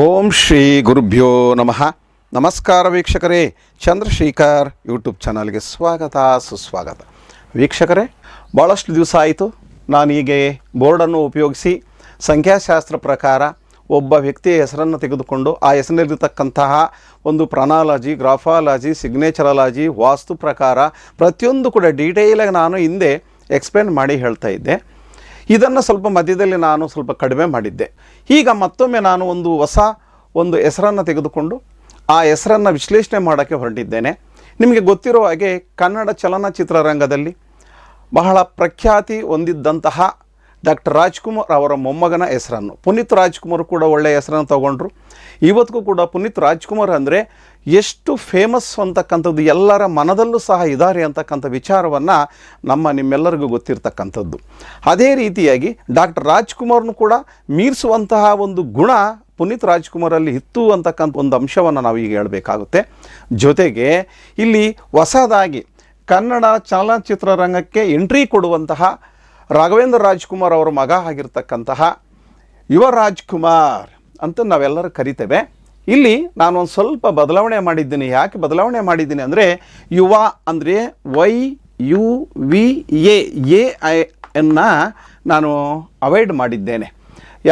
ಓಂ ಶ್ರೀ ಗುರುಭ್ಯೋ ನಮಃ. ನಮಸ್ಕಾರ ವೀಕ್ಷಕರೇ. ಚಂದ್ರಶೇಖರ್ ಯೂಟ್ಯೂಬ್ ಚಾನಲ್ಗೆ ಸ್ವಾಗತ, ಸುಸ್ವಾಗತ. ವೀಕ್ಷಕರೇ ಭಾಳಷ್ಟು ದಿವಸ ಆಯಿತು. ನಾನು ಹೀಗೆ ಬೋರ್ಡನ್ನು ಉಪಯೋಗಿಸಿ ಸಂಖ್ಯಾಶಾಸ್ತ್ರ ಪ್ರಕಾರ ಒಬ್ಬ ವ್ಯಕ್ತಿಯ ಹೆಸರನ್ನು ತೆಗೆದುಕೊಂಡು ಆ ಹೆಸರಿನಲ್ಲಿರ್ತಕ್ಕಂತಹ ಒಂದು ಪ್ರನಾಲಜಿ ಗ್ರಾಫಾಲಜಿ, ಸಿಗ್ನೇಚರಾಲಜಿ, ವಾಸ್ತು ಪ್ರಕಾರ ಪ್ರತಿಯೊಂದು ಕೂಡ ಡೀಟೇಲಾಗಿ ನಾನು ಹಿಂದೆ ಎಕ್ಸ್ಪ್ಲೇನ್ ಮಾಡಿ ಹೇಳ್ತಾ ಇದ್ದೆ. ಇದನ್ನು ಸ್ವಲ್ಪ ಮಧ್ಯದಲ್ಲಿ ನಾನು ಸ್ವಲ್ಪ ಕಡಿಮೆ ಮಾಡಿದ್ದೆ. ಈಗ ಮತ್ತೊಮ್ಮೆ ನಾನು ಒಂದು ಹೊಸ ಒಂದು ಹೆಸರನ್ನು ತೆಗೆದುಕೊಂಡು ಆ ಹೆಸರನ್ನು ವಿಶ್ಲೇಷಣೆ ಮಾಡೋಕ್ಕೆ ಹೊರಟಿದ್ದೇನೆ. ನಿಮಗೆ ಗೊತ್ತಿರೋ ಹಾಗೆ ಕನ್ನಡ ಚಲನಚಿತ್ರರಂಗದಲ್ಲಿ ಬಹಳ ಪ್ರಖ್ಯಾತಿ ಹೊಂದಿದ್ದಂತಹ ಡಾಕ್ಟರ್ ರಾಜ್ಕುಮಾರ್ ಅವರ ಮೊಮ್ಮಗನ ಹೆಸರನ್ನು. ಪುನೀತ್ ರಾಜ್ಕುಮಾರ್ ಕೂಡ ಒಳ್ಳೆಯ ಹೆಸರನ್ನು ತಗೊಂಡ್ರು. ಇವತ್ತಿಗೂ ಕೂಡ ಪುನೀತ್ ರಾಜ್ಕುಮಾರ್ ಅಂದರೆ ಎಷ್ಟು ಫೇಮಸ್ ಅಂತಕ್ಕಂಥದ್ದು, ಎಲ್ಲರ ಮನದಲ್ಲೂ ಸಹ ಇದ್ದಾರೆ ಅಂತಕ್ಕಂಥ ವಿಚಾರವನ್ನು ನಮ್ಮ ನಿಮ್ಮೆಲ್ಲರಿಗೂ ಗೊತ್ತಿರ್ತಕ್ಕಂಥದ್ದು. ಅದೇ ರೀತಿಯಾಗಿ ಡಾಕ್ಟರ್ ರಾಜ್ಕುಮಾರ್ನು ಕೂಡ ಮೀರಿಸುವಂತಹ ಒಂದು ಗುಣ ಪುನೀತ್ ರಾಜ್ಕುಮಾರಲ್ಲಿ ಇತ್ತು ಅಂತಕ್ಕಂಥ ಒಂದು ಅಂಶವನ್ನು ನಾವು ಈಗ ಹೇಳಬೇಕಾಗುತ್ತೆ. ಜೊತೆಗೆ ಇಲ್ಲಿ ಹೊಸದಾಗಿ ಕನ್ನಡ ಚಲನಚಿತ್ರರಂಗಕ್ಕೆ ಎಂಟ್ರಿ ಕೊಡುವಂತಹ ರಾಘವೇಂದ್ರ ರಾಜ್ಕುಮಾರ್ ಅವರ ಮಗ ಆಗಿರ್ತಕ್ಕಂತಹ ಯುವ ರಾಜ್ಕುಮಾರ್ ಅಂತ ನಾವೆಲ್ಲರೂ ಕರಿತೇವೆ. ಇಲ್ಲಿ ನಾನು ಒಂದು ಸ್ವಲ್ಪ ಬದಲಾವಣೆ ಮಾಡಿದ್ದೀನಿ. ಯಾಕೆ ಬದಲಾವಣೆ ಮಾಡಿದ್ದೀನಿ ಅಂದರೆ ಯುವ ಅಂದರೆ Y U V A A I ಎನ್ನ ನಾನು ಅವಾಯ್ಡ್ ಮಾಡಿದ್ದೇನೆ.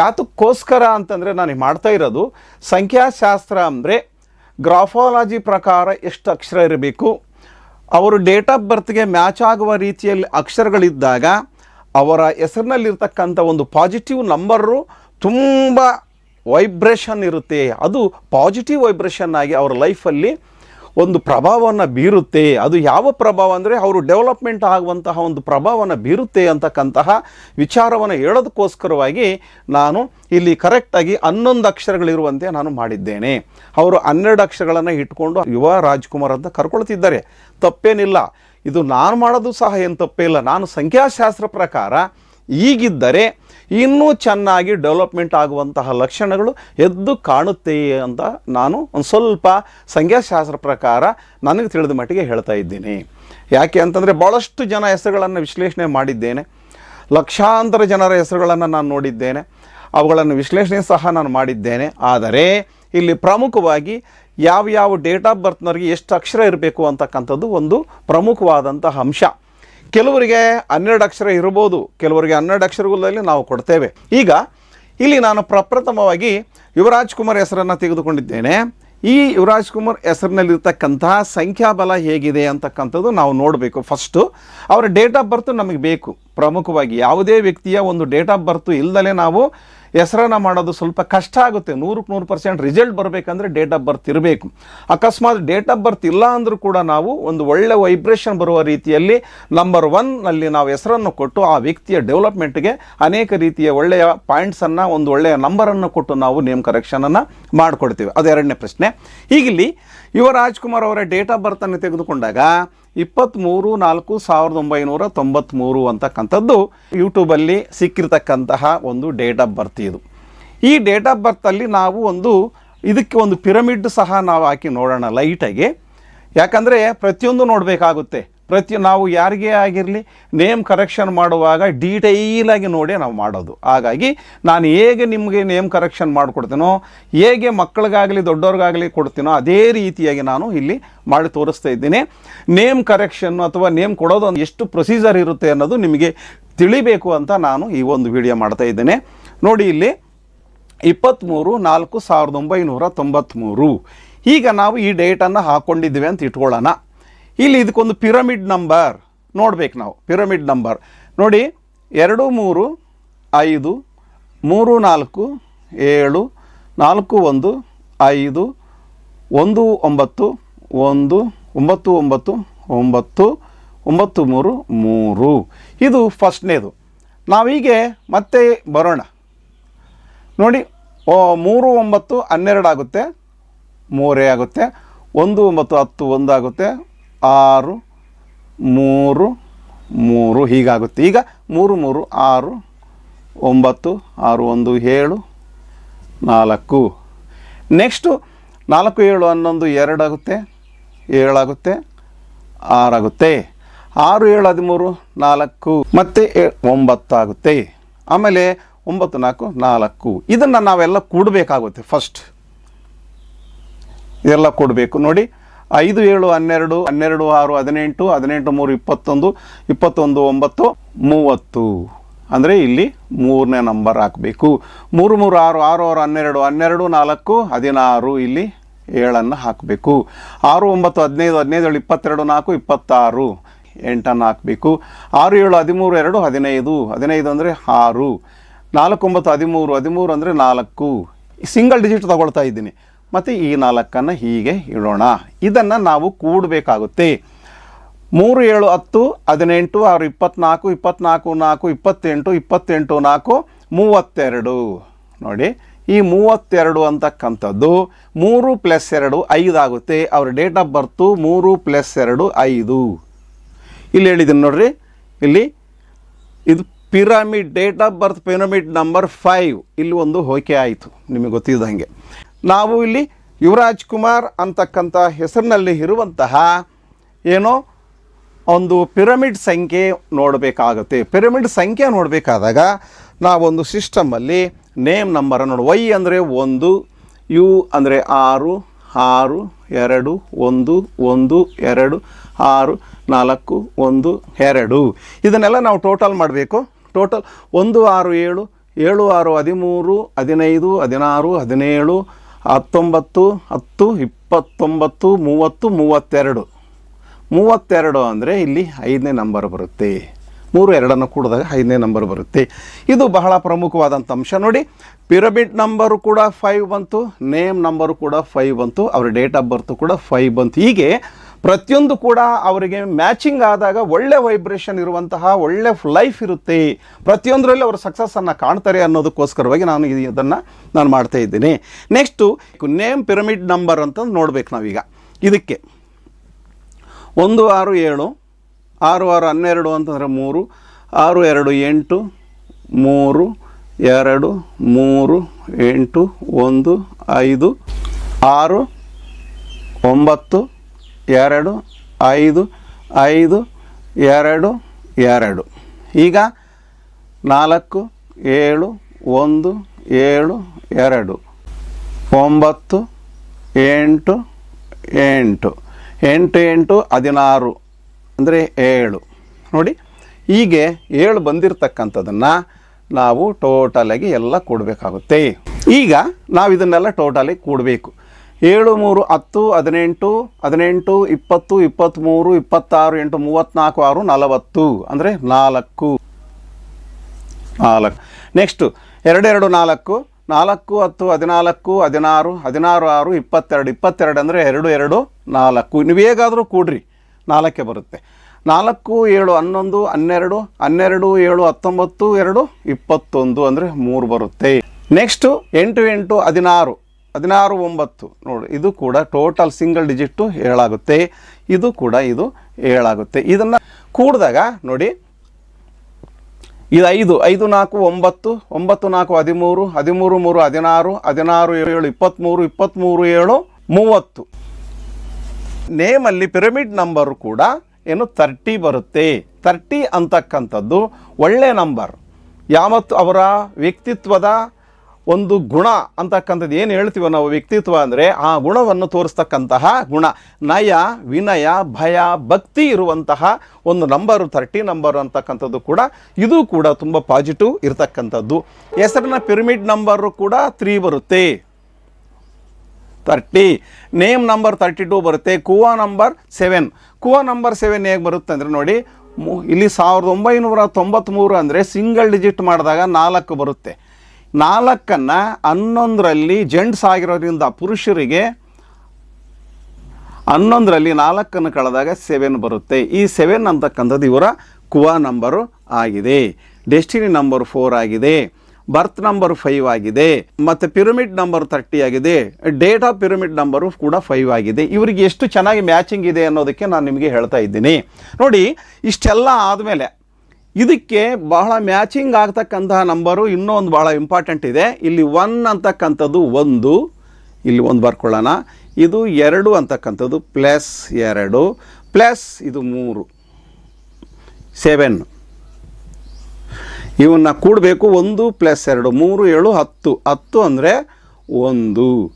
ಯಾತಕ್ಕೋಸ್ಕರ ಅಂತಂದರೆ ನಾನು ಮಾಡ್ತಾ ಇರೋದು, ಸಂಖ್ಯಾಶಾಸ್ತ್ರ ಅಂದರೆ ಗ್ರಾಫಾಲಜಿ ಪ್ರಕಾರ ಎಷ್ಟು ಅಕ್ಷರ ಇರಬೇಕು, ಅವರು ಡೇಟ್ ಆಫ್ ಬರ್ತ್ಗೆ ಮ್ಯಾಚ್ ಆಗುವ ರೀತಿಯಲ್ಲಿ ಅಕ್ಷರಗಳಿದ್ದಾಗ ಅವರ ಹೆಸರಿನಲ್ಲಿರ್ತಕ್ಕಂಥ ಒಂದು ಪಾಸಿಟಿವ್ ನಂಬರು ತುಂಬ ವೈಬ್ರೇಷನ್ ಇರುತ್ತೆ. ಅದು ಪಾಸಿಟಿವ್ ವೈಬ್ರೇಷನ್ ಆಗಿ ಅವರ ಲೈಫಲ್ಲಿ ಒಂದು ಪ್ರಭಾವವನ್ನು ಬೀರುತ್ತೆ. ಅದು ಯಾವ ಪ್ರಭಾವ ಅಂದರೆ ಅವರು ಡೆವಲಪ್ಮೆಂಟ್ ಆಗುವಂತಹ ಒಂದು ಪ್ರಭಾವವನ್ನು ಬೀರುತ್ತೆ ಅಂತಕ್ಕಂತಹ ವಿಚಾರವನ್ನು ಹೇಳೋದಕ್ಕೋಸ್ಕರವಾಗಿ ನಾನು ಇಲ್ಲಿ ಕರೆಕ್ಟಾಗಿ ಹನ್ನೊಂದು ಅಕ್ಷರಗಳಿರುವಂತೆ ನಾನು ಮಾಡಿದ್ದೇನೆ. ಅವರು ಹನ್ನೆರಡು ಅಕ್ಷರಗಳನ್ನು ಇಟ್ಕೊಂಡು ಯುವ ರಾಜ್ಕುಮಾರ್ ಅಂತ ಕರ್ಕೊಳ್ತಿದ್ದಾರೆ. ತಪ್ಪೇನಿಲ್ಲ. ಇದು ನಾನು ಮಾಡೋದು ಸಹ ಏನು ತಪ್ಪೇ ಇಲ್ಲ. ನಾನು ಸಂಖ್ಯಾಶಾಸ್ತ್ರ ಪ್ರಕಾರ ಈಗಿದ್ದರೆ ಇನ್ನೂ ಚೆನ್ನಾಗಿ ಡೆವಲಪ್ಮೆಂಟ್ ಆಗುವಂತಹ ಲಕ್ಷಣಗಳು ಎದ್ದು ಕಾಣುತ್ತೆ ಅಂತ ನಾನು ಒಂದು ಸ್ವಲ್ಪ ಸಂಖ್ಯಾಶಾಸ್ತ್ರ ಪ್ರಕಾರ ನನಗೆ ತಿಳಿದ ಮಟ್ಟಿಗೆ ಹೇಳ್ತಾ ಇದ್ದೀನಿ. ಯಾಕೆ ಅಂತಂದರೆ ಭಾಳಷ್ಟು ಜನ ಹೆಸರುಗಳನ್ನು ವಿಶ್ಲೇಷಣೆ ಮಾಡಿದ್ದೇನೆ. ಲಕ್ಷಾಂತರ ಜನರ ಹೆಸರುಗಳನ್ನು ನಾನು ನೋಡಿದ್ದೇನೆ. ಅವುಗಳನ್ನು ವಿಶ್ಲೇಷಣೆ ಸಹ ನಾನು ಮಾಡಿದ್ದೇನೆ. ಆದರೆ ಇಲ್ಲಿ ಪ್ರಮುಖವಾಗಿ ಯಾವ ಯಾವ ಡೇಟ್ ಆಫ್ ಬರ್ತ್ನವ್ರಿಗೆ ಎಷ್ಟು ಅಕ್ಷರ ಇರಬೇಕು ಅಂತಕ್ಕಂಥದ್ದು ಒಂದು ಪ್ರಮುಖವಾದಂಥ ಅಂಶ. ಕೆಲವರಿಗೆ ಹನ್ನೆರಡು ಅಕ್ಷರ ಇರ್ಬೋದು ಕೆಲವರಿಗೆ ಹನ್ನೆರಡು ಅಕ್ಷರಗಳಲ್ಲಿ ನಾವು ಕೊಡ್ತೇವೆ. ಈಗ ಇಲ್ಲಿ ನಾನು ಪ್ರಪ್ರಥಮವಾಗಿ ಯುವರಾಜ್ ಕುಮಾರ್ ಹೆಸರನ್ನು ತೆಗೆದುಕೊಂಡಿದ್ದೇನೆ. ಈ ಯುವರಾಜ್ ಕುಮಾರ್ ಹೆಸರಿನಲ್ಲಿರ್ತಕ್ಕಂತಹ ಸಂಖ್ಯಾಬಲ ಹೇಗಿದೆ ಅಂತಕ್ಕಂಥದ್ದು ನಾವು ನೋಡಬೇಕು. ಫಸ್ಟು ಅವರ ಡೇಟ್ ಆಫ್ ಬರ್ತು ನಮಗೆ ಬೇಕು. ಪ್ರಮುಖವಾಗಿ ಯಾವುದೇ ವ್ಯಕ್ತಿಯ ಒಂದು ಡೇಟ್ ಆಫ್ ಬರ್ತು ಇಲ್ಲದಲೇ ನಾವು ಹೆಸರನ್ನು ಮಾಡೋದು ಸ್ವಲ್ಪ ಕಷ್ಟ ಆಗುತ್ತೆ. ನೂರಕ್ಕೆ ನೂರು ಪರ್ಸೆಂಟ್ ರಿಸಲ್ಟ್ ಬರಬೇಕಂದ್ರೆ ಡೇಟ್ ಆಫ್ ಬರ್ತ್ ಇರಬೇಕು. ಅಕಸ್ಮಾತ್ ಡೇಟ್ ಆಫ್ ಬರ್ತ್ ಇಲ್ಲ ಅಂದರೂ ಕೂಡ ನಾವು ಒಂದು ಒಳ್ಳೆ ವೈಬ್ರೇಷನ್ ಬರುವ ರೀತಿಯಲ್ಲಿ ನಂಬರ್ ಒನ್ನಲ್ಲಿ ನಾವು ಹೆಸರನ್ನು ಕೊಟ್ಟು ಆ ವ್ಯಕ್ತಿಯ ಡೆವಲಪ್ಮೆಂಟ್ಗೆ ಅನೇಕ ರೀತಿಯ ಒಳ್ಳೆಯ ಪಾಯಿಂಟ್ಸನ್ನು ಒಂದು ಒಳ್ಳೆಯ ನಂಬರನ್ನು ಕೊಟ್ಟು ನಾವು ನೇಮ್ ಕರೆಕ್ಷನನ್ನು ಮಾಡಿಕೊಡ್ತೀವಿ. ಅದು ಎರಡನೇ ಪ್ರಶ್ನೆ. ಈಗಿಲ್ಲಿ ಯುವ ರಾಜ್ಕುಮಾರ್ ಅವರ ಡೇಟ್ ಆಫ್ ಬರ್ತನ್ನು ತೆಗೆದುಕೊಂಡಾಗ ಇಪ್ಪತ್ತ್ಮೂರು ನಾಲ್ಕು ಸಾವಿರದ ಒಂಬೈನೂರ ತೊಂಬತ್ತ್ಮೂರು ಅಂತಕ್ಕಂಥದ್ದು ಯೂಟ್ಯೂಬಲ್ಲಿ ಸಿಕ್ಕಿರ್ತಕ್ಕಂತಹ ಒಂದು ಡೇಟ್ ಆಫ್ ಬರ್ತ್ ಇದು. ಈ ಡೇಟ್ ಆಫ್ ಬರ್ತಲ್ಲಿ ನಾವು ಒಂದು ಇದಕ್ಕೆ ಒಂದು ಪಿರಮಿಡ್ ಸಹ ನಾವು ಹಾಕಿ ನೋಡೋಣ ಲೈಟಾಗಿ. ಯಾಕಂದರೆ ಪ್ರತಿಯೊಂದು ನೋಡಬೇಕಾಗುತ್ತೆ. ಪ್ರತಿ ನಾವು ಯಾರಿಗೇ ಆಗಿರಲಿ ನೇಮ್ ಕರೆಕ್ಷನ್ ಮಾಡುವಾಗ ಡೀಟೈಲಾಗಿ ನೋಡಿ ನಾವು ಮಾಡೋದು. ಹಾಗಾಗಿ ನಾನು ಹೇಗೆ ನಿಮಗೆ ನೇಮ್ ಕರೆಕ್ಷನ್ ಮಾಡಿಕೊಡ್ತೀನೋ, ಹೇಗೆ ಮಕ್ಕಳಿಗಾಗಲಿ, ದೊಡ್ಡವ್ರಿಗಾಗಲಿ ಕೊಡ್ತೀನೋ ಅದೇ ರೀತಿಯಾಗಿ ನಾನು ಇಲ್ಲಿ ಮಾಡಿ ತೋರಿಸ್ತಾ ಇದ್ದೀನಿ. ನೇಮ್ ಕರೆಕ್ಷನ್ನು ಅಥವಾ ನೇಮ್ ಕೊಡೋದು ಎಷ್ಟು ಪ್ರೊಸೀಜರ್ ಇರುತ್ತೆ ಅನ್ನೋದು ನಿಮಗೆ ತಿಳಿಬೇಕು ಅಂತ ನಾನು ಈ ಒಂದು ವಿಡಿಯೋ ಮಾಡ್ತಾ ಇದ್ದೇನೆ. ನೋಡಿ ಇಲ್ಲಿ ಇಪ್ಪತ್ತ್ಮೂರು ನಾಲ್ಕು ಸಾವಿರದ ಒಂಬೈನೂರ ತೊಂಬತ್ತ್ಮೂರು ಈಗ ನಾವು ಈ ಡೇಟನ್ನು ಹಾಕ್ಕೊಂಡಿದ್ದೀವಿ ಅಂತ ಇಟ್ಕೊಳ್ಳೋಣ. ಇಲ್ಲಿ ಇದಕ್ಕೊಂದು ಪಿರಮಿಡ್ ನಂಬರ್ ನೋಡ್ಬೇಕು ನಾವು, ಪಿರಮಿಡ್ ನಂಬರ್. ನೋಡಿ, ಎರಡು, ಮೂರು, ಐದು, ಮೂರು, ನಾಲ್ಕು, ಏಳು, ನಾಲ್ಕು, ಒಂದು, ಐದು, ಒಂದು, ಒಂಬತ್ತು ಒಂದು, ಒಂಬತ್ತು ಒಂಬತ್ತು ಒಂಬತ್ತು ಒಂಬತ್ತು, ಮೂರು ಮೂರು. ಇದು ಫಸ್ಟ್ನೇದು. ನಾವೀಗೆ ಮತ್ತೆ ಬರೋಣ. ನೋಡಿ ಮೂರು, ಒಂಬತ್ತು, ಹನ್ನೆರಡು ಆಗುತ್ತೆ, ಮೂರೇ ಆಗುತ್ತೆ, ಒಂದು, ಒಂಬತ್ತು, ಹತ್ತು ಒಂದಾಗುತ್ತೆ ಆರು, ಮೂರು ಮೂರು, ಹೀಗಾಗುತ್ತೆ. ಈಗ ಮೂರು ಮೂರು, ಆರು, ಒಂಬತ್ತು, ಆರು, ಒಂದು, ಏಳು, ನಾಲ್ಕು. ನೆಕ್ಸ್ಟು ನಾಲ್ಕು, ಏಳು, ಹನ್ನೊಂದು, ಎರಡಾಗುತ್ತೆ, ಏಳಾಗುತ್ತೆ, ಆರಾಗುತ್ತೆ. ಆರು, ಏಳು, ಹದಿಮೂರು, ನಾಲ್ಕು, ಮತ್ತು ಒಂಬತ್ತಾಗುತ್ತೆ. ಆಮೇಲೆ ಒಂಬತ್ತು, ನಾಲ್ಕು ನಾಲ್ಕು. ಇದನ್ನು ನಾವೆಲ್ಲ ಕೂಡಬೇಕಾಗುತ್ತೆ ಫಸ್ಟ್ ಇದೆಲ್ಲ ಕೊಡಬೇಕು. ನೋಡಿ ಐದು, ಏಳು, ಹನ್ನೆರಡು ಹನ್ನೆರಡು, ಆರು, ಹದಿನೆಂಟು ಹದಿನೆಂಟು, ಮೂರು, ಇಪ್ಪತ್ತೊಂದು ಇಪ್ಪತ್ತೊಂದು, ಒಂಬತ್ತು, ಮೂವತ್ತು. ಅಂದರೆ ಇಲ್ಲಿ ಮೂರನೇ ನಂಬರ್ ಹಾಕಬೇಕು. ಮೂರು ಮೂರು, ಆರು ಆರು ಆರು, ಹನ್ನೆರಡು ಹನ್ನೆರಡು, ನಾಲ್ಕು, ಹದಿನಾರು, ಇಲ್ಲಿ ಏಳನ್ನು ಹಾಕಬೇಕು. ಆರು, ಒಂಬತ್ತು, ಹದಿನೈದು ಹದಿನೈದು, ಏಳು, ಇಪ್ಪತ್ತೆರಡು, ನಾಲ್ಕು, ಇಪ್ಪತ್ತಾರು, ಎಂಟನ್ನು ಹಾಕಬೇಕು. ಆರು, ಏಳು, ಹದಿಮೂರು, ಎರಡು, ಹದಿನೈದು ಹದಿನೈದು ಅಂದರೆ ಆರು, ನಾಲ್ಕು, ಒಂಬತ್ತು, ಹದಿಮೂರು ಹದಿಮೂರು ಅಂದರೆ ನಾಲ್ಕು. ಸಿಂಗಲ್ ಡಿಜಿಟ್ ತಗೊಳ್ತಾ ಇದ್ದೀನಿ. ಮತ್ತು ಈ ನಾಲ್ಕನ್ನು ಹೀಗೆ ಇಡೋಣ ಇದನ್ನು ನಾವು ಕೂಡಬೇಕಾಗುತ್ತೆ. ಮೂರು ಏಳು ಹತ್ತು, ಹದಿನೆಂಟು, ಆರು ಇಪ್ಪತ್ನಾಲ್ಕು ಇಪ್ಪತ್ನಾಲ್ಕು ನಾಲ್ಕು, ಇಪ್ಪತ್ತೆಂಟು ಇಪ್ಪತ್ತೆಂಟು ನಾಲ್ಕು, ಮೂವತ್ತೆರಡು. ನೋಡಿ, ಈ ಮೂವತ್ತೆರಡು ಅಂತಕ್ಕಂಥದ್ದು ಮೂರು ಪ್ಲಸ್ ಎರಡು ಐದು ಆಗುತ್ತೆ. ಅವ್ರ ಡೇಟ್ ಆಫ್ ಬರ್ತು ಮೂರು ಪ್ಲಸ್ ಎರಡು ಐದು. ಇಲ್ಲಿ ಹೇಳಿದ್ದೀನಿ ನೋಡ್ರಿ. ಇಲ್ಲಿ ಇದು pyramid, date of birth, pyramid number five. ಇಲ್ಲಿ ಒಂದು ಹೋಕೆ ಆಯಿತು. ನಿಮಗೆ ಗೊತ್ತಿದ್ದಂಗೆ. ನಾವು ಇಲ್ಲಿ ಯುವರಾಜ್ ಕುಮಾರ್ ಅಂತಕ್ಕಂಥ ಹೆಸರಿನಲ್ಲಿ ಇರುವಂತಹ ಏನೋ ಒಂದು ಪಿರಮಿಡ್ ಸಂಖ್ಯೆ ನೋಡಬೇಕಾಗುತ್ತೆ. ಪಿರಮಿಡ್ ಸಂಖ್ಯೆ ನೋಡಬೇಕಾದಾಗ ನಾವೊಂದು ಸಿಸ್ಟಮಲ್ಲಿ ನೇಮ್ ನಂಬರ್ ನೋಡಿ ವೈ ಅಂದರೆ ಒಂದು, ಯು ಅಂದರೆ ಆರು ಆರು, ಎರಡು, ಒಂದು ಒಂದು, ಎರಡು, ಆರು, ನಾಲ್ಕು, ಒಂದು, ಎರಡು. ಇದನ್ನೆಲ್ಲ ನಾವು ಟೋಟಲ್ ಮಾಡಬೇಕು. ಟೋಟಲ್ ಒಂದು, ಆರು, ಏಳು ಏಳು, ಆರು, ಹದಿಮೂರು, ಹದಿನೈದು, ಹದಿನಾರು, ಹದಿನೇಳು ಹತ್ತೊಂಬತ್ತು, ಹತ್ತು, ಇಪ್ಪತ್ತೊಂಬತ್ತು, ಮೂವತ್ತು, ಮೂವತ್ತೆರಡು. ಮೂವತ್ತೆರಡು ಅಂದರೆ ಇಲ್ಲಿ ಐದನೇ ನಂಬರ್ ಬರುತ್ತೆ. ಮೂರು ಎರಡನ್ನು ಕೂಡಿದಾಗ ಐದನೇ ನಂಬರ್ ಬರುತ್ತೆ. ಇದು ಬಹಳ ಪ್ರಮುಖವಾದಂಥ ಅಂಶ. ನೋಡಿ, ಪಿರಮಿಡ್ ನಂಬರು ಕೂಡ ಫೈವ್ ಬಂತು, ನೇಮ್ ನಂಬರು ಕೂಡ ಫೈವ್ ಬಂತು, ಅವ್ರ ಡೇಟ್ ಆಫ್ ಬರ್ತು ಕೂಡ ಫೈವ್ ಬಂತು. ಹೀಗೆ ಪ್ರತಿಯೊಂದು ಕೂಡ ಅವರಿಗೆ ಮ್ಯಾಚಿಂಗ್ ಆದಾಗ ಒಳ್ಳೆ ವೈಬ್ರೇಷನ್ ಇರುವಂತಹ ಒಳ್ಳೆ ಲೈಫ್ ಇರುತ್ತೆ. ಪ್ರತಿಯೊಂದರಲ್ಲಿ ಅವರು ಸಕ್ಸಸ್ಸನ್ನು ಕಾಣ್ತಾರೆ ಅನ್ನೋದಕ್ಕೋಸ್ಕರವಾಗಿ ನಾನು ಇದು- ಇದನ್ನು ನಾನು ಮಾಡ್ತಾ ಇದ್ದೀನಿ. ನೆಕ್ಸ್ಟು ನೇಮ್ ಪಿರಮಿಡ್ ನಂಬರ್ ಅಂತ ನೋಡ್ಬೇಕು ನಾವೀಗ. ಇದಕ್ಕೆ ಒಂದು, ಆರು, ಏಳು, ಆರು ಆರು, ಹನ್ನೆರಡು ಅಂತಂದರೆ ಮೂರು, ಆರು, ಎರಡು, ಎಂಟು, ಮೂರು, ಎರಡು, ಮೂರು, ಎಂಟು, ಒಂದು, ಐದು, ಆರು, ಒಂಬತ್ತು ಎರಡು, ಐದು ಐದು, ಎರಡು ಎರಡು. ಈಗ ನಾಲ್ಕು, ಏಳು, ಒಂದು, ಏಳು, ಎರಡು. ಒಂಬತ್ತು, ಎಂಟು ಎಂಟು. ಎಂಟು ಎಂಟು, ಹದಿನಾರು, ಅಂದರೆ ಏಳು. ನೋಡಿ, ಹೀಗೆ ಏಳು ಬಂದಿರತಕ್ಕಂಥದ್ದನ್ನು ನಾವು ಟೋಟಲಾಗಿ ಎಲ್ಲ ಕೂಡಬೇಕಾಗುತ್ತೆ. ಈಗ ನಾವು ಇದನ್ನೆಲ್ಲ ಟೋಟಲಿ ಕೂಡಬೇಕು. ಏಳು ಮೂರು ಹತ್ತು, ಹದಿನೆಂಟು ಹದಿನೆಂಟು, ಇಪ್ಪತ್ತು, ಇಪ್ಪತ್ತ್ಮೂರು, ಇಪ್ಪತ್ತಾರು, ಎಂಟು, ಮೂವತ್ತ್ನಾಲ್ಕು, ಆರು, ನಲವತ್ತು. ಅಂದರೆ ನಾಲ್ಕು. ನಾಲ್ಕು. ನೆಕ್ಸ್ಟು ಎರಡೆರಡು ನಾಲ್ಕು. ನಾಲ್ಕು, ಹತ್ತು, ಹದಿನಾಲ್ಕು, ಹದಿನಾರು ಹದಿನಾರು, ಆರು, ಇಪ್ಪತ್ತೆರಡು. ಇಪ್ಪತ್ತೆರಡು ಅಂದರೆ ಎರಡು ಎರಡು, ನಾಲ್ಕು. ನೀವು ಹೇಗಾದರೂ ಕೂಡ್ರಿ. ನಾಲ್ಕೇ ಬರುತ್ತೆ. ನಾಲ್ಕು, ಏಳು, ಹನ್ನೊಂದು, ಹನ್ನೆರಡು ಹನ್ನೆರಡು, ಏಳು, ಹತ್ತೊಂಬತ್ತು, ಎರಡು, ಇಪ್ಪತ್ತೊಂದು ಅಂದರೆ ಮೂರು ಬರುತ್ತೆ. ನೆಕ್ಸ್ಟು ಎಂಟು ಎಂಟು, ಹದಿನಾರು. ಹದಿನಾರು ಒಂಬತ್ತು. ನೋಡಿ, ಇದು ಕೂಡ ಟೋಟಲ್ ಸಿಂಗಲ್ ಡಿಜಿಟ್ಟು ಏಳಾಗುತ್ತೆ. ಇದು ಕೂಡ ಇದು ಏಳಾಗುತ್ತೆ. ಇದನ್ನು ಕೂಡಿದಾಗ ನೋಡಿ, ಇದು ಐದು ಐದು, ನಾಲ್ಕು, ಒಂಬತ್ತು ಒಂಬತ್ತು, ನಾಲ್ಕು, ಹದಿಮೂರು ಹದಿಮೂರು, ಮೂರು, ಹದಿನಾರು ಹದಿನಾರು, ಏಳು ಇಪ್ಪತ್ತ್ಮೂರು ಇಪ್ಪತ್ತ್ಮೂರು ಏಳು, ಮೂವತ್ತು. ನೇಮಲ್ಲಿ ಪಿರಮಿಡ್ ನಂಬರು ಕೂಡ ಏನು ತರ್ಟಿ ಬರುತ್ತೆ. ತರ್ಟಿ ಅಂತಕ್ಕಂಥದ್ದು ಒಳ್ಳೆ ನಂಬರ್ ಯಾವತ್ತು ಅವರ ವ್ಯಕ್ತಿತ್ವದ ಒಂದು ಗುಣ ಅಂತಕ್ಕಂಥದ್ದು ಏನು ಹೇಳ್ತೀವೋ ನಾವು ವ್ಯಕ್ತಿತ್ವ ಅಂದರೆ ಆ ಗುಣವನ್ನು ತೋರಿಸ್ತಕ್ಕಂತಹ ಗುಣ. ನಯ, ವಿನಯ, ಭಯ, ಭಕ್ತಿ ಇರುವಂತಹ ಒಂದು ನಂಬರು ತರ್ಟಿ ನಂಬರು ಅಂತಕ್ಕಂಥದ್ದು ಕೂಡ ಇದು ಕೂಡ ತುಂಬ ಪಾಸಿಟಿವ್ ಇರತಕ್ಕಂಥದ್ದು. ಹೆಸರಿನ ಪಿರಮಿಡ್ ನಂಬರು ಕೂಡ ತ್ರೀ ಬರುತ್ತೆ. Thirty name number thirty two ಬರುತ್ತೆ. Kua number seven kua number seven ಹೇಗೆ ಬರುತ್ತೆ ಅಂದರೆ ನೋಡಿ ಇಲ್ಲಿ ಸಾವಿರದ ಒಂಬೈನೂರ ತೊಂಬತ್ತ್ಮೂರು ಅಂದರೆ ಸಿಂಗಲ್ ಡಿಜಿಟ್ ಮಾಡಿದಾಗ ನಾಲ್ಕು ಬರುತ್ತೆ. ನಾಲ್ಕನ್ನು ಹನ್ನೊಂದರಲ್ಲಿ ಜೆಂಟ್ಸ್ ಆಗಿರೋದ್ರಿಂದ ಪುರುಷರಿಗೆ ಹನ್ನೊಂದರಲ್ಲಿ ನಾಲ್ಕನ್ನು ಕಳೆದಾಗ ಸೆವೆನ್ ಬರುತ್ತೆ. ಈ ಸೆವೆನ್ ಅಂತಕ್ಕಂಥದ್ದು ಇವರ ಕುವಾ ನಂಬರು ಆಗಿದೆ. ಡೆಸ್ಟಿನಿ ನಂಬರ್ ಫೋರ್ ಆಗಿದೆ. ಬರ್ತ್ ನಂಬರ್ ಫೈವ್ ಆಗಿದೆ. ಮತ್ತು ಪಿರಮಿಡ್ ನಂಬರ್ ತರ್ಟಿ ಆಗಿದೆ. ಡೇಟ್ ಆಫ್ ಪಿರಮಿಡ್ ನಂಬರು ಕೂಡ ಫೈವ್ ಆಗಿದೆ. ಇವರಿಗೆ ಎಷ್ಟು ಚೆನ್ನಾಗಿ ಮ್ಯಾಚಿಂಗ್ ಇದೆ ಅನ್ನೋದಕ್ಕೆ ನಾನು ನಿಮಗೆ ಹೇಳ್ತಾ ಇದ್ದೀನಿ. ನೋಡಿ, ಇಷ್ಟೆಲ್ಲ ಆದಮೇಲೆ ಇದಕ್ಕೆ ಬಹಳ ಮ್ಯಾಚಿಂಗ್ ಆಗ್ತಕ್ಕಂತಹ ನಂಬರು ಇನ್ನೊಂದು ಬಹಳ ಇಂಪಾರ್ಟೆಂಟ್ ಇದೆ. ಇಲ್ಲಿ ಒನ್ ಅಂತಕ್ಕಂಥದ್ದು ಒಂದು. ಇಲ್ಲಿ ಒಂದು ಬರ್ಕೊಳ್ಳೋಣ. ಇದು ಎರಡು ಅಂತಕ್ಕಂಥದ್ದು ಪ್ಲಸ್ ಎರಡು. ಪ್ಲಸ್ ಇದು ಮೂರು. ಸೆವೆನ್ ಇವನ್ನ ಕೂಡಬೇಕು ಒಂದು ಪ್ಲಸ್ ಎರಡು. ಮೂರು, ಏಳು, ಹತ್ತು. ಹತ್ತು ಅಂದರೆ ಒಂದು.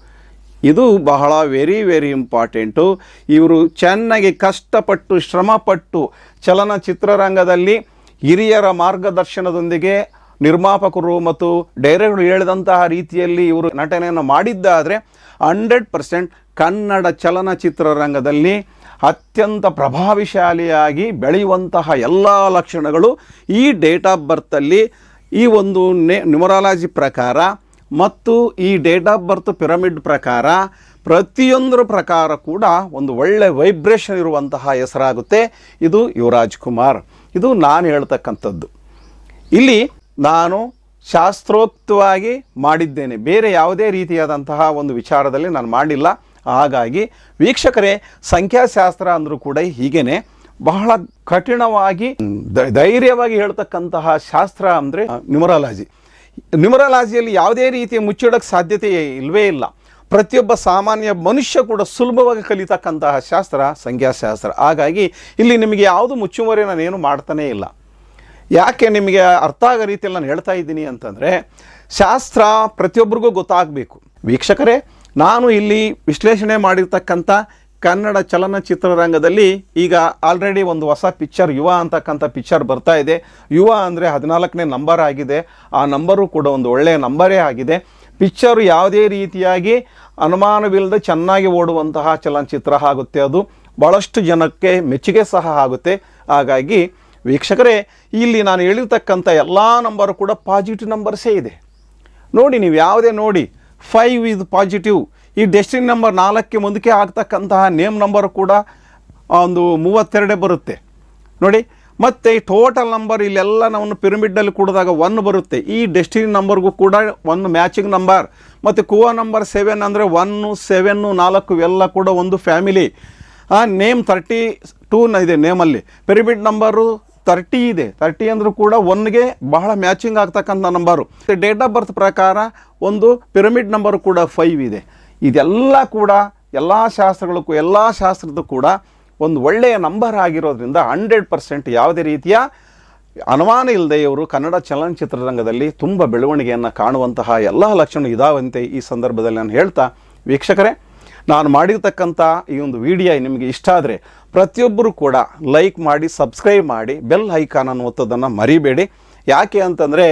ಇದು ಬಹಳ ವೆರಿ ವೆರಿ ಇಂಪಾರ್ಟೆಂಟು ಇವರು ಚೆನ್ನಾಗಿ ಕಷ್ಟಪಟ್ಟು, ಶ್ರಮಪಟ್ಟು ಚಲನಚಿತ್ರರಂಗದಲ್ಲಿ ಹಿರಿಯರ ಮಾರ್ಗದರ್ಶನದೊಂದಿಗೆ ನಿರ್ಮಾಪಕರು ಮತ್ತು ಡೈರೆಕ್ಟರ್ ಹೇಳಿದಂತಹ ರೀತಿಯಲ್ಲಿ ಇವರು ನಟನೆಯನ್ನು ಮಾಡಿದ್ದಾದರೆ ಹಂಡ್ರೆಡ್ ಪರ್ಸೆಂಟ್ ಕನ್ನಡ ಚಲನಚಿತ್ರರಂಗದಲ್ಲಿ ಅತ್ಯಂತ ಪ್ರಭಾವಿಶಾಲಿಯಾಗಿ ಬೆಳೆಯುವಂತಹ ಎಲ್ಲ ಲಕ್ಷಣಗಳು ಈ ಡೇಟ್ ಆಫ್ ಬರ್ತಲ್ಲಿ ಈ ಒಂದು ನೆ ನ್ಯೂಮರಾಲಜಿ ಪ್ರಕಾರ ಮತ್ತು ಈ ಡೇಟ್ ಆಫ್ ಬರ್ತ್ ಪಿರಮಿಡ್ ಪ್ರಕಾರ ಪ್ರತಿಯೊಂದರ ಪ್ರಕಾರ ಕೂಡ ಒಂದು ಒಳ್ಳೆ ವೈಬ್ರೇಷನ್ ಇರುವಂತಹ ಹೆಸರಾಗುತ್ತೆ. ಇದು ಯುವರಾಜ್ ಕುಮಾರ್. ಇದು ನಾನು ಹೇಳ್ತಕ್ಕಂಥದ್ದು. ಇಲ್ಲಿ ನಾನು ಶಾಸ್ತ್ರೋಕ್ತವಾಗಿ ಮಾಡಿದ್ದೇನೆ. ಬೇರೆ ಯಾವುದೇ ರೀತಿಯಾದಂತಹ ಒಂದು ವಿಚಾರದಲ್ಲಿ ನಾನು ಮಾಡಿಲ್ಲ. ಹಾಗಾಗಿ ವೀಕ್ಷಕರೇ, ಸಂಖ್ಯಾಶಾಸ್ತ್ರ ಅಂದರೂ ಕೂಡ ಹೀಗೇನೆ. ಬಹಳ ಕಠಿಣವಾಗಿ ಧೈರ್ಯವಾಗಿ ಹೇಳ್ತಕ್ಕಂತಹ ಶಾಸ್ತ್ರ ಅಂದರೆ ನ್ಯೂಮರಾಲಜಿ. ನ್ಯೂಮರಾಲಜಿಯಲ್ಲಿ ಯಾವುದೇ ರೀತಿಯ ಮುಚ್ಚಿಡೋಕ್ಕೆ ಸಾಧ್ಯತೆ ಇಲ್ಲವೇ ಇಲ್ಲ. ಪ್ರತಿಯೊಬ್ಬ ಸಾಮಾನ್ಯ ಮನುಷ್ಯ ಕೂಡ ಸುಲಭವಾಗಿ ಕಲಿತಕ್ಕಂತಹ ಶಾಸ್ತ್ರ, ಸಂಖ್ಯಾಶಾಸ್ತ್ರ. ಹಾಗಾಗಿ ಇಲ್ಲಿ ನಿಮಗೆ ಯಾವುದು ಮುಚ್ಚುಮರೆ ನಾನೇನು ಮಾಡ್ತಾನೇ ಇಲ್ಲ. ಯಾಕೆ ನಿಮಗೆ ಅರ್ಥ ಆಗೋ ರೀತಿಯಲ್ಲಿ ನಾನು ಹೇಳ್ತಾ ಇದ್ದೀನಿ ಅಂತಂದರೆ, ಶಾಸ್ತ್ರ ಪ್ರತಿಯೊಬ್ಬರಿಗೂ ಗೊತ್ತಾಗಬೇಕು. ವೀಕ್ಷಕರೇ, ನಾನು ಇಲ್ಲಿ ವಿಶ್ಲೇಷಣೆ ಮಾಡಿರ್ತಕ್ಕಂಥ ಕನ್ನಡ ಚಲನಚಿತ್ರರಂಗದಲ್ಲಿ ಈಗ ಆಲ್ರೆಡಿ ಒಂದು ಹೊಸ ಪಿಕ್ಚರ್ ಯುವ ಅಂತಕ್ಕಂಥ ಪಿಕ್ಚರ್ ಬರ್ತಾ ಇದೆ. ಯುವ ಅಂದರೆ ಹದಿನಾಲ್ಕನೇ ನಂಬರ್ ಆಗಿದೆ. ಆ ನಂಬರು ಕೂಡ ಒಂದು ಒಳ್ಳೆಯ ನಂಬರೇ ಆಗಿದೆ. ಪಿಕ್ಚರು ಯಾವುದೇ ರೀತಿಯಾಗಿ ಅನುಮಾನವಿಲ್ಲದೆ ಚೆನ್ನಾಗಿ ಓಡುವಂತಹ ಚಲನಚಿತ್ರ ಆಗುತ್ತೆ ಅದು. ಭಾಳಷ್ಟು ಜನಕ್ಕೆ ಮೆಚ್ಚುಗೆ ಸಹ ಆಗುತ್ತೆ. ಹಾಗಾಗಿ ವೀಕ್ಷಕರೇ, ಇಲ್ಲಿ ನಾನು ಹೇಳಿರ್ತಕ್ಕಂಥ ಎಲ್ಲ ನಂಬರು ಕೂಡ ಪಾಸಿಟಿವ್ ನಂಬರ್ಸೇ ಇದೆ. ನೋಡಿ, ನೀವು ಯಾವುದೇ ನೋಡಿ ಫೈವ್ ಇದು ಪಾಸಿಟಿವ್ ಈ ಡೆಸ್ಟಿನ್ ನಂಬರ್ ನಾಲ್ಕಕ್ಕೆ ಮುಂದಕ್ಕೆ ಆಗ್ತಕ್ಕಂತಹ ನೇಮ್ ನಂಬರ್ ಕೂಡ ಒಂದು ಮೂವತ್ತೆರಡೇ ಬರುತ್ತೆ. ನೋಡಿ, ಮತ್ತು ಟೋಟಲ್ ನಂಬರ್ ಇಲ್ಲೆಲ್ಲ ನಾವು ಪಿರಮಿಡ್ಡಲ್ಲಿ ಕೂಡಿದಾಗ ಒನ್ ಬರುತ್ತೆ. ಈ ಡೆಸ್ಟಿನಿ ನಂಬರ್ಗೂ ಕೂಡ ಒಂದು ಮ್ಯಾಚಿಂಗ್ ನಂಬರ್ ಮತ್ತು ಕುವಾ ನಂಬರ್ ಸೆವೆನ್ ಅಂದರೆ ಒನ್ನು ಸೆವೆನ್ನು ನಾಲ್ಕು ಇವೆಲ್ಲ ಕೂಡ ಒಂದು ಫ್ಯಾಮಿಲಿ ನೇಮ್ ತರ್ಟಿ ಟೂ ಇದೆ ನೇಮಲ್ಲಿ ಪಿರಮಿಡ್ ನಂಬರು ತರ್ಟಿ ಇದೆ. ತರ್ಟಿ ಅಂದರೂ ಕೂಡ ಒನ್ಗೆ ಬಹಳ ಮ್ಯಾಚಿಂಗ್ ಆಗ್ತಕ್ಕಂಥ ನಂಬರು ಡೇಟ್ ಆಫ್ ಬರ್ತ್ ಪ್ರಕಾರ ಒಂದು ಪಿರಮಿಡ್ ನಂಬರು ಕೂಡ ಫೈವ್ ಇದೆ. ಇದೆಲ್ಲ ಕೂಡ ಎಲ್ಲ ಶಾಸ್ತ್ರಗಳಕ್ಕೂ ಎಲ್ಲ ಶಾಸ್ತ್ರದ ಕೂಡ ಒಂದು ಒಳ್ಳೆಯ ನಂಬರ್ ಆಗಿರೋದ್ರಿಂದ ಹಂಡ್ರೆಡ್ ಪರ್ಸೆಂಟ್ ಯಾವುದೇ ರೀತಿಯ ಅನುಮಾನ ಇಲ್ಲದೆ ಇವರು ಕನ್ನಡ ಚಲನಚಿತ್ರರಂಗದಲ್ಲಿ ತುಂಬ ಬೆಳವಣಿಗೆಯನ್ನು ಕಾಣುವಂತಹ ಎಲ್ಲ ಲಕ್ಷಣ ಇದಾವಂತೆ ಈ ಸಂದರ್ಭದಲ್ಲಿ ನಾನು ಹೇಳ್ತಾ, ವೀಕ್ಷಕರೇ, ನಾನು ಮಾಡಿರ್ತಕ್ಕಂಥ ಈ ಒಂದು ವಿಡಿಯೋ ನಿಮಗೆ ಇಷ್ಟ ಆದರೆ ಪ್ರತಿಯೊಬ್ಬರು ಕೂಡ ಲೈಕ್ ಮಾಡಿ, ಸಬ್ಸ್ಕ್ರೈಬ್ ಮಾಡಿ, ಬೆಲ್ ಐಕಾನ್ ಅನ್ನುವಂಥದ್ದನ್ನು ಮರಿಬೇಡಿ. ಯಾಕೆ ಅಂತಂದರೆ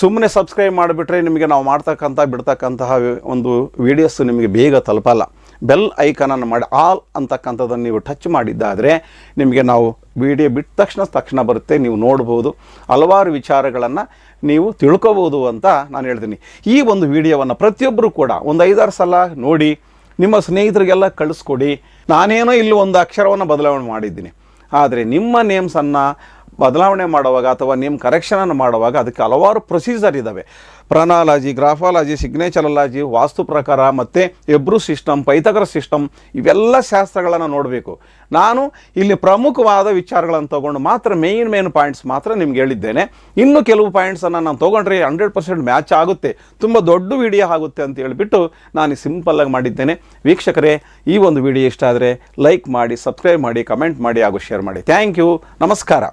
ಸುಮ್ಮನೆ ಸಬ್ಸ್ಕ್ರೈಬ್ ಮಾಡಿಬಿಟ್ರೆ ನಿಮಗೆ ನಾವು ಮಾಡ್ತಕ್ಕಂಥ, ಬಿಡ್ತಕ್ಕಂತಹ ಒಂದು ವೀಡಿಯೋಸ್ ನಿಮಗೆ ಬೇಗ ತಲುಪಲ್ಲ. ಬೆಲ್ ಐಕಾನನ್ನು ಮಾಡಿ ಆಲ್ ಅಂತಕ್ಕಂಥದ್ದನ್ನು ನೀವು ಟಚ್ ಮಾಡಿದ್ದಾದರೆ ನಿಮಗೆ ನಾವು ವಿಡಿಯೋ ಬಿಟ್ಟ ತಕ್ಷಣ ತಕ್ಷಣ ಬರುತ್ತೆ, ನೀವು ನೋಡ್ಬೋದು. ಹಲವಾರು ವಿಚಾರಗಳನ್ನು ನೀವು ತಿಳ್ಕೋಬೋದು ಅಂತ ನಾನು ಹೇಳ್ತೀನಿ. ಈ ಒಂದು ವಿಡಿಯೋವನ್ನು ಪ್ರತಿಯೊಬ್ಬರು ಕೂಡ ಒಂದು ಐದಾರು ಸಲ ನೋಡಿ, ನಿಮ್ಮ ಸ್ನೇಹಿತರಿಗೆಲ್ಲ ಕಳಿಸ್ಕೊಡಿ. ನಾನೇನೋ ಇಲ್ಲಿ ಒಂದು ಅಕ್ಷರವನ್ನು ಬದಲಾವಣೆ ಮಾಡಿದ್ದೀನಿ. ಆದರೆ ನಿಮ್ಮ ನೇಮ್ಸನ್ನು ಬದಲಾವಣೆ ಮಾಡುವಾಗ ಅಥವಾ ನೇಮ್ ಕರೆಕ್ಷನನ್ನು ಮಾಡುವಾಗ ಅದಕ್ಕೆ ಹಲವಾರು ಪ್ರೊಸೀಜರ್ ಇದ್ದಾವೆ ಪ್ರನಾಲಜಿ ಗ್ರಾಫಾಲಜಿ, ಸಿಗ್ನೇಚರಲಾಜಿ, ವಾಸ್ತು ಪ್ರಕಾರ ಮತ್ತು ಎಬ್ರು ಸಿಸ್ಟಮ್ ಪೈತಗರ ಸಿಸ್ಟಮ್ ಇವೆಲ್ಲ ಶಾಸ್ತ್ರಗಳನ್ನು ನೋಡಬೇಕು. ನಾನು ಇಲ್ಲಿ ಪ್ರಮುಖವಾದ ವಿಚಾರಗಳನ್ನು ತೊಗೊಂಡು ಮಾತ್ರ ಮೇಯ್ನ್ ಮೇನ್ ಪಾಯಿಂಟ್ಸ್ ಮಾತ್ರ ನಿಮ್ಗೆ ಹೇಳಿದ್ದೇನೆ. ಇನ್ನು ಕೆಲವು ಪಾಯಿಂಟ್ಸನ್ನು ನಾನು ತೊಗೊಂಡ್ರೆ ಹಂಡ್ರೆಡ್ ಪರ್ಸೆಂಟ್ ಮ್ಯಾಚ್ ಆಗುತ್ತೆ. ತುಂಬ ದೊಡ್ಡ ವಿಡಿಯೋ ಆಗುತ್ತೆ ಅಂತ ಹೇಳಿಬಿಟ್ಟು ನಾನು ಸಿಂಪಲ್ಲಾಗಿ ಮಾಡಿದ್ದೇನೆ. ವೀಕ್ಷಕರೇ, ಈ ಒಂದು ವಿಡಿಯೋ ಇಷ್ಟ ಆದರೆ ಲೈಕ್ ಮಾಡಿ ಸಬ್ಸ್ಕ್ರೈಬ್ ಮಾಡಿ ಕಮೆಂಟ್ ಮಾಡಿ ಹಾಗೂ ಶೇರ್ ಮಾಡಿ. ಥ್ಯಾಂಕ್ ಯು ನಮಸ್ಕಾರ.